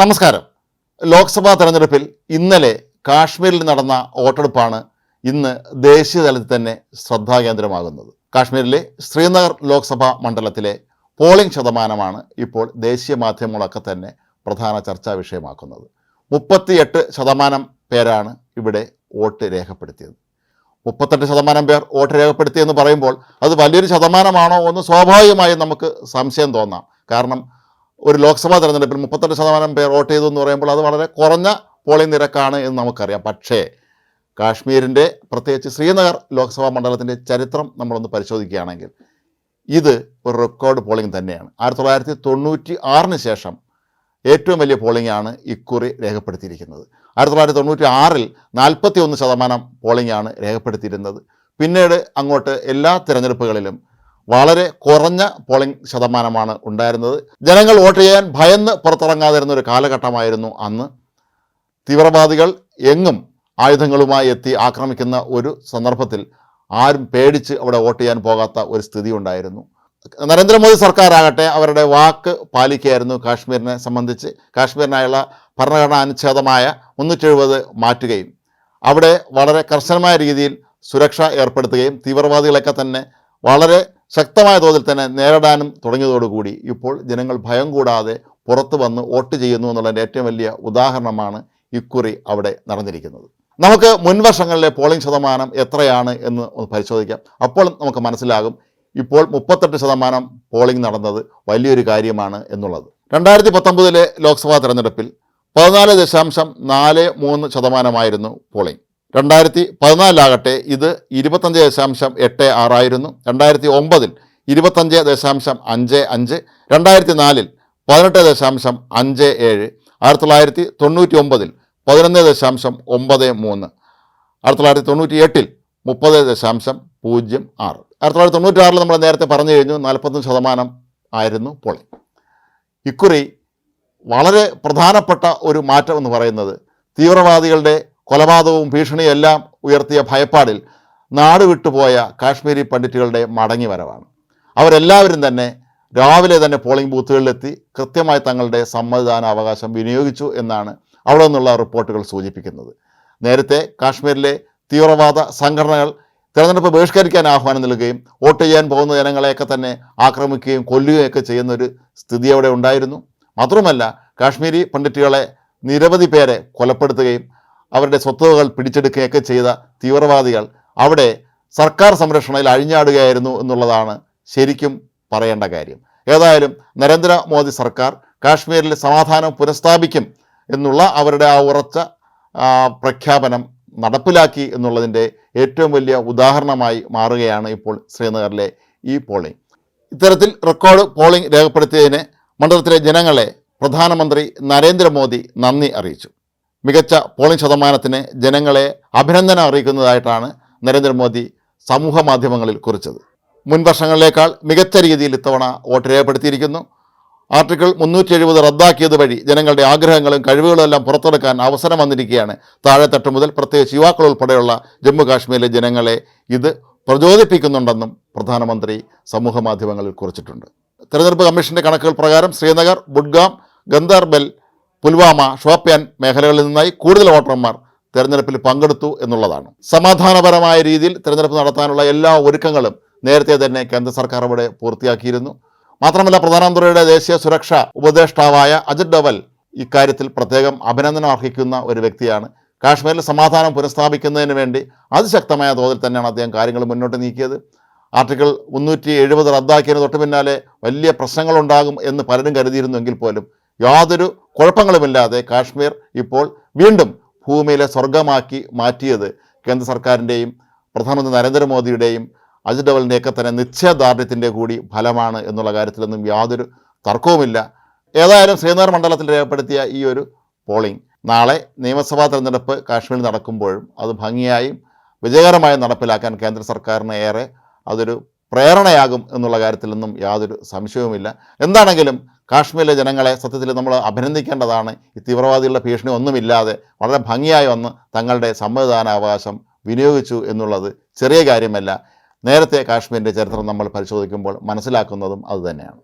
നമസ്കാരം. ലോക്സഭാ തെരഞ്ഞെടുപ്പിൽ ഇന്നലെ കാശ്മീരിൽ നടന്ന വോട്ടെടുപ്പാണ് ഇന്ന് ദേശീയ തലത്തിൽ തന്നെ ശ്രദ്ധാകേന്ദ്രമാകുന്നത്. കാശ്മീരിലെ ശ്രീനഗർ ലോക്സഭാ മണ്ഡലത്തിലെ പോളിംഗ് ശതമാനമാണ് ഇപ്പോൾ ദേശീയ മാധ്യമങ്ങളൊക്കെ തന്നെ പ്രധാന ചർച്ചാ വിഷയമാക്കുന്നത്. മുപ്പത്തിയെട്ട് ശതമാനം പേരാണ് ഇവിടെ വോട്ട് രേഖപ്പെടുത്തിയത്. മുപ്പത്തെട്ട് ശതമാനം പേർ വോട്ട് രേഖപ്പെടുത്തിയെന്ന് പറയുമ്പോൾ അത് വലിയൊരു ശതമാനമാണോ എന്ന് സ്വാഭാവികമായും നമുക്ക് സംശയം തോന്നാം. കാരണം ഒരു ലോക്സഭാ തെരഞ്ഞെടുപ്പിൽ മുപ്പത്തെട്ട് ശതമാനം പേർ വോട്ട് ചെയ്തു എന്ന് പറയുമ്പോൾ അത് വളരെ കുറഞ്ഞ പോളിംഗ് നിരക്കാണ് എന്ന് നമുക്കറിയാം. പക്ഷേ കാശ്മീരിന്റെ പ്രത്യേകിച്ച് ശ്രീനഗർ ലോക്സഭാ മണ്ഡലത്തിന്റെ ചരിത്രം നമ്മളൊന്ന് പരിശോധിക്കുകയാണെങ്കിൽ ഇത് ഒരു റെക്കോർഡ് പോളിംഗ് തന്നെയാണ്. ആയിരത്തി തൊള്ളായിരത്തി തൊണ്ണൂറ്റി ആറിന് ശേഷം ഏറ്റവും വലിയ പോളിംഗ് ആണ് ഇക്കുറി രേഖപ്പെടുത്തിയിരിക്കുന്നത്. ആയിരത്തി തൊള്ളായിരത്തി തൊണ്ണൂറ്റി ആറിൽ നാൽപ്പത്തി ഒന്ന് ശതമാനം പോളിംഗ് ആണ് രേഖപ്പെടുത്തിയിരുന്നത്. പിന്നീട് അങ്ങോട്ട് എല്ലാ തിരഞ്ഞെടുപ്പുകളിലും വളരെ കുറഞ്ഞ പോളിംഗ് ശതമാനമാണ് ഉണ്ടായിരുന്നത്. ജനങ്ങൾ വോട്ട് ചെയ്യാൻ ഭയന്ന് പുറത്തിറങ്ങാതിരുന്ന ഒരു കാലഘട്ടമായിരുന്നു അന്ന്. തീവ്രവാദികൾ എങ്ങും ആയുധങ്ങളുമായി എത്തി ആക്രമിക്കുന്ന ഒരു സന്ദർഭത്തിൽ ആരും പേടിച്ച് അവിടെ വോട്ട് ചെയ്യാൻ പോകാത്ത ഒരു സ്ഥിതി ഉണ്ടായിരുന്നു. നരേന്ദ്രമോദി സർക്കാരാകട്ടെ അവരുടെ വാക്ക് പാലിക്കുകയായിരുന്നു കാശ്മീരിനെ സംബന്ധിച്ച്. കാശ്മീരിനായുള്ള ഭരണഘടനാ അനുച്ഛേദമായ മുന്നൂറ്റി എഴുപത് മാറ്റുകയും അവിടെ വളരെ കർശനമായ രീതിയിൽ സുരക്ഷ ഏർപ്പെടുത്തുകയും തീവ്രവാദികളൊക്കെ തന്നെ വളരെ ശക്തമായ തോതിൽ തന്നെ നേരിടാനും തുടങ്ങിയതോടുകൂടി ഇപ്പോൾ ജനങ്ങൾ ഭയം കൂടാതെ പുറത്തു വന്ന് വോട്ട് ചെയ്യുന്നു എന്നുള്ളതിന്റെ ഏറ്റവും വലിയ ഉദാഹരണമാണ് ഇക്കുറി അവിടെ നടന്നിരിക്കുന്നത്. നമുക്ക് മുൻവർഷങ്ങളിലെ പോളിംഗ് ശതമാനം എത്രയാണ് എന്ന് ഒന്ന് പരിശോധിക്കാം. അപ്പോൾ നമുക്ക് മനസ്സിലാകും ഇപ്പോൾ മുപ്പത്തെട്ട് ശതമാനം പോളിംഗ് നടന്നത് വലിയൊരു കാര്യമാണ് എന്നുള്ളത്. രണ്ടായിരത്തി പത്തൊമ്പതിലെ ലോക്സഭാ തെരഞ്ഞെടുപ്പിൽ പതിനാല് ദശാംശം നാല് മൂന്ന് ശതമാനമായിരുന്നു പോളിംഗ്. രണ്ടായിരത്തി പതിനാലിലാകട്ടെ ഇത് ഇരുപത്തഞ്ച് ദശാംശം എട്ട് ആറായിരുന്നു. രണ്ടായിരത്തി ഒമ്പതിൽ ഇരുപത്തഞ്ച് ദശാംശം അഞ്ച് അഞ്ച്. രണ്ടായിരത്തി നാലിൽ പതിനെട്ട് ദശാംശം അഞ്ച് ഏഴ്. ആയിരത്തി തൊള്ളായിരത്തി തൊണ്ണൂറ്റി ഒമ്പതിൽ പതിനൊന്ന് ദശാംശം ഒമ്പത് മൂന്ന്. ആയിരത്തി തൊള്ളായിരത്തി തൊണ്ണൂറ്റി എട്ടിൽ മുപ്പത് ദശാംശം പൂജ്യം ആറ്. ആയിരത്തി തൊള്ളായിരത്തി തൊണ്ണൂറ്റി ആറിൽ നമ്മൾ നേരത്തെ പറഞ്ഞു കഴിഞ്ഞു നാൽപ്പത്തൊന്ന് ശതമാനം ആയിരുന്നു പോളിംഗ്. ഇക്കുറി വളരെ പ്രധാനപ്പെട്ട ഒരു മാറ്റം എന്ന് പറയുന്നത് തീവ്രവാദികളുടെ കൊലപാതകവും ഭീഷണിയും എല്ലാം ഉയർത്തിയ ഭയപ്പാടിൽ നാട് വിട്ടുപോയ കാശ്മീരി പണ്ഡിറ്റുകളുടെ മടങ്ങി വരവാണ് അവരെല്ലാവരും തന്നെ രാവിലെ തന്നെ പോളിംഗ് ബൂത്തുകളിലെത്തി കൃത്യമായി തങ്ങളുടെ സമ്മതിദാന അവകാശം വിനിയോഗിച്ചു എന്നാണ് അവിടെ നിന്നുള്ള റിപ്പോർട്ടുകൾ സൂചിപ്പിക്കുന്നത്. നേരത്തെ കാശ്മീരിലെ തീവ്രവാദ സംഘടനകൾ തിരഞ്ഞെടുപ്പ് ബഹിഷ്കരിക്കാൻ ആഹ്വാനം നൽകുകയും വോട്ട് ചെയ്യാൻ പോകുന്ന ജനങ്ങളെയൊക്കെ തന്നെ ആക്രമിക്കുകയും കൊല്ലുകയൊക്കെ ചെയ്യുന്ന ഒരു സ്ഥിതി അവിടെ ഉണ്ടായിരുന്നു. മാത്രമല്ല കാശ്മീരി പണ്ഡിറ്റുകളെ നിരവധി പേരെ കൊലപ്പെടുത്തുകയും അവരുടെ സ്വത്തുവകൾ പിടിച്ചെടുക്കുകയൊക്കെ ചെയ്ത തീവ്രവാദികൾ അവിടെ സർക്കാർ സംരക്ഷണയിൽ അഴിഞ്ഞാടുകയായിരുന്നു എന്നുള്ളതാണ് ശരിക്കും പറയേണ്ട കാര്യം. ഏതായാലും നരേന്ദ്രമോദി സർക്കാർ കാശ്മീരിൽ സമാധാനം പുനഃസ്ഥാപിക്കും എന്നുള്ള അവരുടെ ആ ഉറച്ച പ്രഖ്യാപനം നടപ്പിലാക്കി എന്നുള്ളതിന്റെ ഏറ്റവും വലിയ ഉദാഹരണമായി മാറുകയാണ് ഇപ്പോൾ ശ്രീനഗറിലെ ഈ പോളിംഗ്. ഇത്തരത്തിൽ റെക്കോർഡ് പോളിംഗ് രേഖപ്പെടുത്തിയതിന് മണ്ഡലത്തിലെ ജനങ്ങളെ പ്രധാനമന്ത്രി നരേന്ദ്രമോദി നന്ദി അറിയിച്ചു. മികച്ച പോളിംഗ് ശതമാനത്തിന് ജനങ്ങളെ അഭിനന്ദനം അറിയിക്കുന്നതായിട്ടാണ് നരേന്ദ്രമോദി സമൂഹ മാധ്യമങ്ങളിൽ കുറിച്ചത്. മുൻ വർഷങ്ങളിലേക്കാൾ മികച്ച രീതിയിൽ ഇത്തവണ വോട്ട് രേഖപ്പെടുത്തിയിരിക്കുന്നു. ആർട്ടിക്കിൾ മുന്നൂറ്റി എഴുപത് റദ്ദാക്കിയത് വഴി ജനങ്ങളുടെ ആഗ്രഹങ്ങളും കഴിവുകളും എല്ലാം പുറത്തെടുക്കാൻ അവസരം വന്നിരിക്കുകയാണ്. താഴെത്തട്ട് മുതൽ പ്രത്യേകിച്ച് യുവാക്കൾ ഉൾപ്പെടെയുള്ള ജമ്മു കാശ്മീരിലെ ജനങ്ങളെ ഇത് പ്രചോദിപ്പിക്കുന്നുണ്ടെന്നും പ്രധാനമന്ത്രി സമൂഹ മാധ്യമങ്ങളിൽ കുറിച്ചിട്ടുണ്ട്. തെരഞ്ഞെടുപ്പ് കമ്മീഷന്റെ കണക്കുകൾ പ്രകാരം ശ്രീനഗർ ബുഡ്ഗാം ഗന്ദർബൽ പുൽവാമ ഷോപ്പിയാൻ മേഖലകളിൽ നിന്നായി കൂടുതൽ വോട്ടർമാർ തെരഞ്ഞെടുപ്പിൽ പങ്കെടുത്തു എന്നുള്ളതാണ്. സമാധാനപരമായ രീതിയിൽ തെരഞ്ഞെടുപ്പ് നടത്താനുള്ള എല്ലാ ഒരുക്കങ്ങളും നേരത്തെ തന്നെ കേന്ദ്ര സർക്കാർ ഇവിടെ പൂർത്തിയാക്കിയിരുന്നു. മാത്രമല്ല പ്രധാനമന്ത്രിയുടെ ദേശീയ സുരക്ഷാ ഉപദേഷ്ടാവായ അജിത് ഡോവൽ ഇക്കാര്യത്തിൽ പ്രത്യേകം അഭിനന്ദനം അർഹിക്കുന്ന ഒരു വ്യക്തിയാണ്. കാശ്മീരിൽ സമാധാനം പുനഃസ്ഥാപിക്കുന്നതിന് വേണ്ടി അതിശക്തമായ തോതിൽ തന്നെയാണ് അദ്ദേഹം കാര്യങ്ങൾ മുന്നോട്ട് നീക്കിയത്. ആർട്ടിക്കിൾ മുന്നൂറ്റി എഴുപത് റദ്ദാക്കിയതിന് തൊട്ട് പിന്നാലെ വലിയ പ്രശ്നങ്ങളുണ്ടാകും എന്ന് പലരും കരുതിയിരുന്നുവെങ്കിൽ പോലും യാതൊരു കുഴപ്പങ്ങളുമില്ലാതെ കാശ്മീർ ഇപ്പോൾ വീണ്ടും ഭൂമിയിലെ സ്വർഗമാക്കി മാറ്റിയത് കേന്ദ്ര സർക്കാരിന്റെയും പ്രധാനമന്ത്രി നരേന്ദ്രമോദിയുടെയും അജിത് ഡവലിന്റെയൊക്കെ തന്നെ നിശ്ചയദാർഢ്യത്തിന്റെ കൂടി ഫലമാണ് എന്നുള്ള കാര്യത്തിലൊന്നും യാതൊരു തർക്കവുമില്ല. ഏതായാലും ശ്രീനഗർ മണ്ഡലത്തിൽ രേഖപ്പെടുത്തിയ ഈ ഒരു പോളിംഗ് നാളെ നിയമസഭാ തെരഞ്ഞെടുപ്പ് കാശ്മീരിൽ നടക്കുമ്പോഴും അത് ഭംഗിയായും വിജയകരമായും നടപ്പിലാക്കാൻ കേന്ദ്ര സർക്കാരിന് ഏറെ അതൊരു പ്രേരണയാകും എന്നുള്ള കാര്യത്തിലൊന്നും യാതൊരു സംശയവുമില്ല. എന്താണെങ്കിലും കാശ്മീരിലെ ജനങ്ങളെ സത്യത്തിൽ നമ്മൾ അഭിനന്ദിക്കേണ്ടതാണ് ഈ തീവ്രവാദികളുടെ ഭീഷണി ഒന്നുമില്ലാതെ വളരെ ഭംഗിയായി വന്ന് തങ്ങളുടെ സമ്മതിദാനാവകാശം വിനിയോഗിച്ചു എന്നുള്ളത് ചെറിയ കാര്യമല്ല. നേരത്തെ കാശ്മീരിന്റെ ചരിത്രം നമ്മൾ പരിശോധിക്കുമ്പോൾ മനസ്സിലാക്കുന്നതും അതുതന്നെയാണ്.